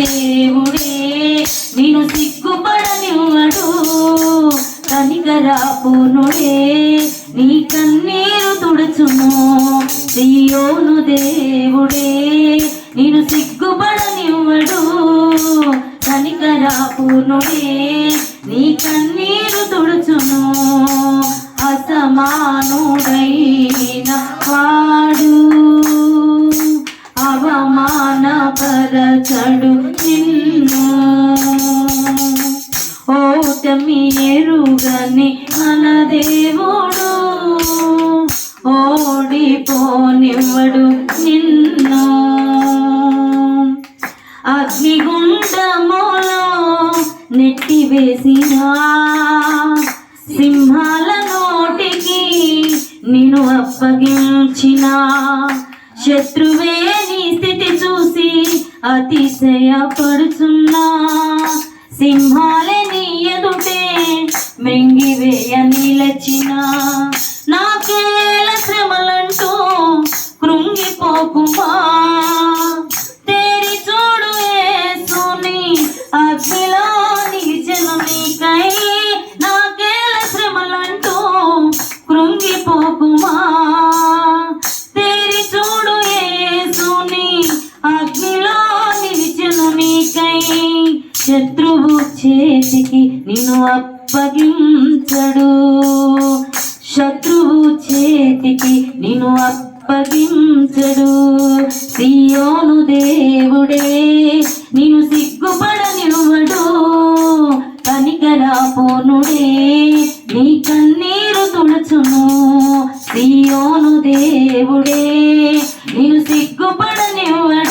దేవుడే నేను సిగ్గుపడనివ్వడు. కనికరాపునుడే నీ కన్నీరు తుడుచును సియోను దేవుడే నేను సిగ్గుపడనివ్వడు. కనికరాపునుడే నీ కన్నీరు తుడుచును అసమానుడైన వాడు అవమా అవమానపరచడు నిన్ను. ఓటమి ఎరుగని మన దేవుడు. ఓడిపోనివ్వడు నిన్ను. అగ్నిగుండములో నెట్టివేసిన సింహాల నోటికి నిన్ను అప్పగించిన శత్రువే నీ స్థితి చూసి అతిశయపడుచున్నా. సింహాలే నీ ఎదుటే మెంగివేయ నిలచినా శత్రువు చేతికి నిన్ను అప్పగించడు. శత్రువు చేతికి నిన్ను అప్పగించడు. సియోను దేవుడే నిన్ను సిగ్గుపడ సిగ్గుపడనివ్వడు కనికరాపోనుడే నీ కన్నీరు తుడుచును. సియోను దేవుడే నిన్ను సిగ్గుపడనివ్వడు